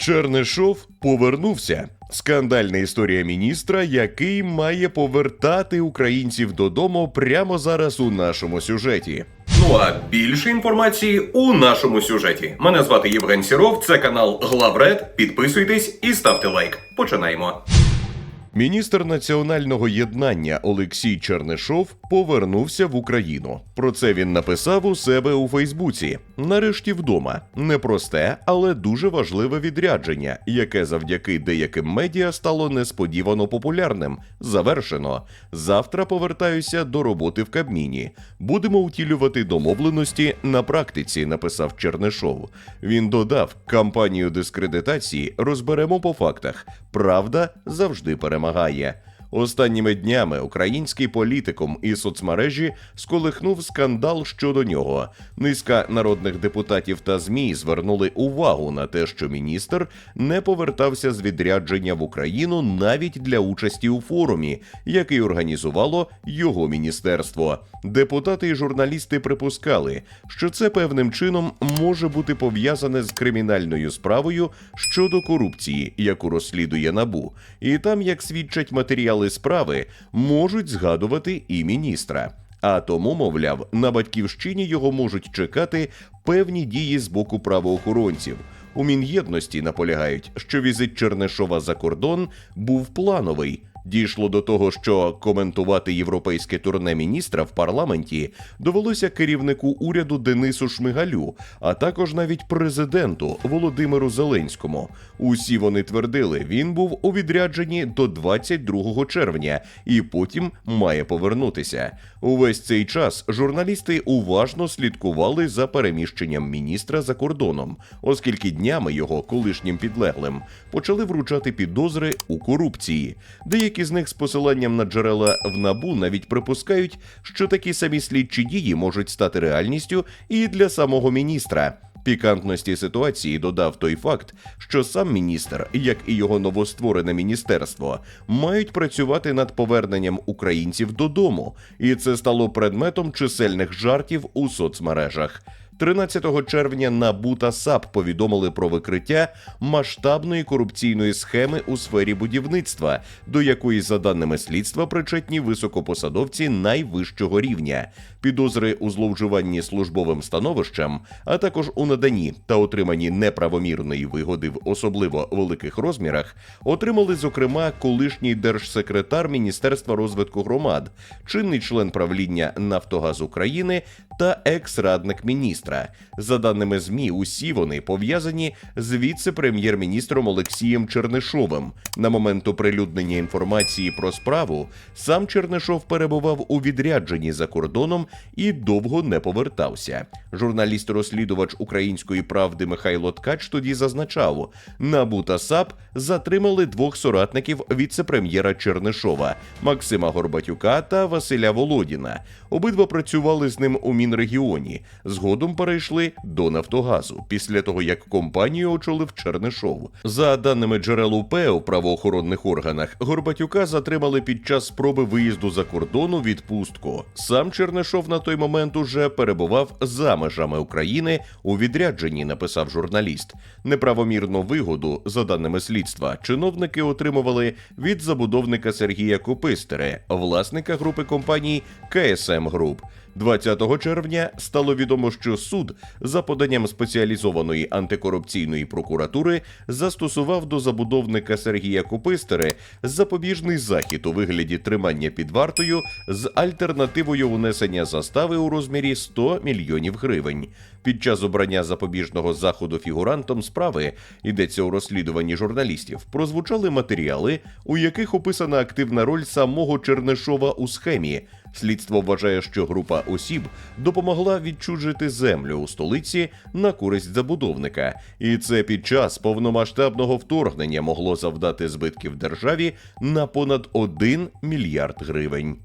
Чернишов повернувся. Скандальна історія міністра, який має повертати українців додому прямо зараз у нашому сюжеті. Ну а більше інформації у нашому сюжеті. Мене звати Євген Сіров, це канал Главред. Підписуйтесь і ставте лайк. Починаємо. Міністр національного єднання Олексій Чернишов повернувся в Україну. Про це він написав у себе у Фейсбуці. Нарешті вдома. Непросте, але дуже важливе відрядження, яке завдяки деяким медіа стало несподівано популярним. Завершено. Завтра повертаюся до роботи в Кабміні. Будемо утілювати домовленості на практиці, написав Чернишов. Він додав: кампанію дискредитації розберемо по фактах. Правда завжди перемагає. Maraya. Останніми днями український політикум і соцмережі сколихнув скандал щодо нього. Низка народних депутатів та змі звернули увагу на те, що міністр не повертався з відрядження в Україну навіть для участі у форумі, який організувало його міністерство. Депутати і журналісти припускали, що це певним чином може бути пов'язане з кримінальною справою щодо корупції, яку розслідує набу, і там, як свідчать матеріали справи, можуть згадувати і міністра. А тому, мовляв, на батьківщині його можуть чекати певні дії з боку правоохоронців. У Мін'єдності наполягають, що візит Чернишова за кордон був плановий. Дійшло до того, що коментувати європейське турне міністра в парламенті довелося керівнику уряду Денису Шмигалю, а також навіть президенту Володимиру Зеленському. Усі вони твердили, він був у відрядженні до 22 червня і потім має повернутися. Увесь цей час журналісти уважно слідкували за переміщенням міністра за кордоном, оскільки днями його колишнім підлеглим почали вручати підозри у корупції. Деякі з них з посиланням на джерела в набу навіть припускають, що такі самі слідчі дії можуть стати реальністю і для самого міністра. Пікантності ситуації додав той факт, що сам міністр, як і його новостворене міністерство, мають працювати над поверненням українців додому, і це стало предметом чисельних жартів у соцмережах. 13 червня НАБУ та САП повідомили про викриття масштабної корупційної схеми у сфері будівництва, до якої, за даними слідства, причетні високопосадовці найвищого рівня. Підозри у зловживанні службовим становищем, а також у наданні та отриманні неправомірної вигоди в особливо великих розмірах, отримали зокрема колишній держсекретар Міністерства розвитку громад, чинний член правління Нафтогаз України та екс-радник міністра. За даними змі, усі вони пов'язані з віце-прем'єр-міністром Олексієм Чернишовим. На момент оприлюднення інформації про справу сам Чернишов перебував у відрядженні за кордоном і довго не повертався. Журналіст-розслідувач української правди Михайло Ткач тоді зазначав, НАБУ та САП затримали двох соратників віце-прем'єра Чернишова Максима Горбатюка та Василя Володіна. Обидва працювали з ним у Мінрегіоні. Згодом перейшли до Нафтогазу після того, як компанію очолив Чернишов. За даними джерел УП у правоохоронних органах, Горбатюка затримали під час спроби виїзду за кордон у відпустку. Сам Чернишов на той момент уже перебував за межами України у відрядженні, написав журналіст. Неправомірну вигоду, за даними слідства, чиновники отримували від забудовника Сергія Копистере, власника групи компаній КСМ Груп. 20 червня стало відомо, що суд за поданням спеціалізованої антикорупційної прокуратури застосував до забудовника Сергія Копистери запобіжний захід у вигляді тримання під вартою з альтернативою унесення застави у розмірі 100 мільйонів гривень. Під час обрання запобіжного заходу фігурантом справи йдеться у розслідуванні журналістів. Прозвучали матеріали, у яких описана активна роль самого Чернишова у схемі. Слідство вважає, що група осіб допомогла відчужити землю у столиці на користь забудовника, і це під час повномасштабного вторгнення могло завдати збитків державі на понад 1 мільярд гривень.